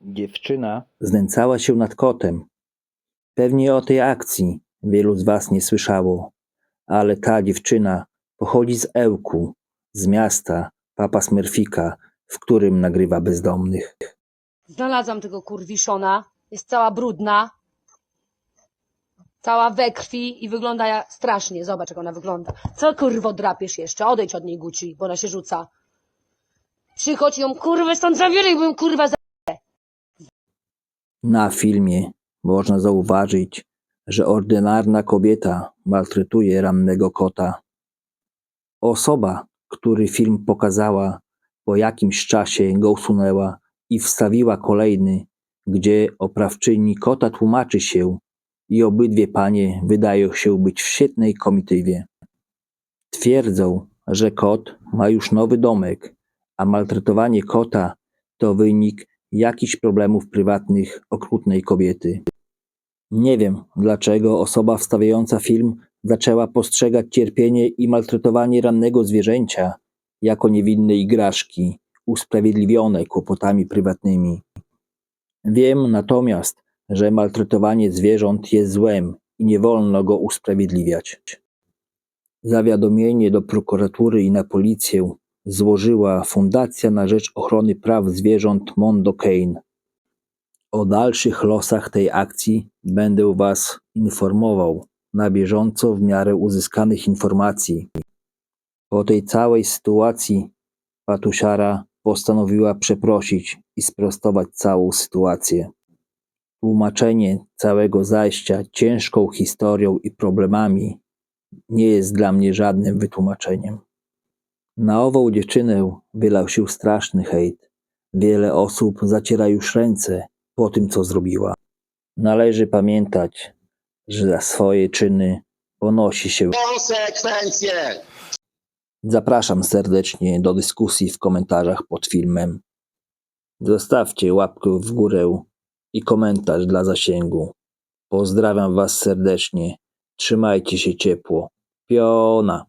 Dziewczyna znęcała się nad kotem. Pewnie o tej akcji wielu z was nie słyszało, ale ta dziewczyna pochodzi z Ełku, z miasta Papa Smurfika, w którym nagrywa bezdomnych. Znalazłam tego kurwiszona. Jest cała brudna. Cała we krwi i wygląda ja strasznie. Zobacz, jak ona wygląda. Co kurwo drapiesz jeszcze? Odejdź od niej, Guci, bo ona się rzuca. Przychodź ją, kurwę, stąd zabieraj, bo ją kurwa za... Na filmie można zauważyć, że ordynarna kobieta maltretuje rannego kota. Osoba, który film pokazała, po jakimś czasie go usunęła i wstawiła kolejny, gdzie oprawczyni kota tłumaczy się i obydwie panie wydają się być w świetnej komitywie. Twierdzą, że kot ma już nowy domek, a maltretowanie kota to wynik jakichś problemów prywatnych okrutnej kobiety. Nie wiem, dlaczego osoba wstawiająca film zaczęła postrzegać cierpienie i maltretowanie rannego zwierzęcia jako niewinne igraszki, usprawiedliwione kłopotami prywatnymi. Wiem natomiast, że maltretowanie zwierząt jest złem i nie wolno go usprawiedliwiać. Zawiadomienie do prokuratury i na policję złożyła Fundacja na Rzecz Ochrony Praw Zwierząt Mondo Cane. O dalszych losach tej akcji będę Was informował na bieżąco w miarę uzyskanych informacji. Po tej całej sytuacji Patusiara postanowiła przeprosić i sprostować całą sytuację. Tłumaczenie całego zajścia ciężką historią i problemami nie jest dla mnie żadnym wytłumaczeniem. Na ową dziewczynę wylał się straszny hejt. Wiele osób zaciera już ręce po tym, co zrobiła. Należy pamiętać, że za swoje czyny ponosi się. konsekwencje. Zapraszam serdecznie do dyskusji w komentarzach pod filmem. Zostawcie łapkę w górę i komentarz dla zasięgu. Pozdrawiam Was serdecznie. Trzymajcie się ciepło. Piona.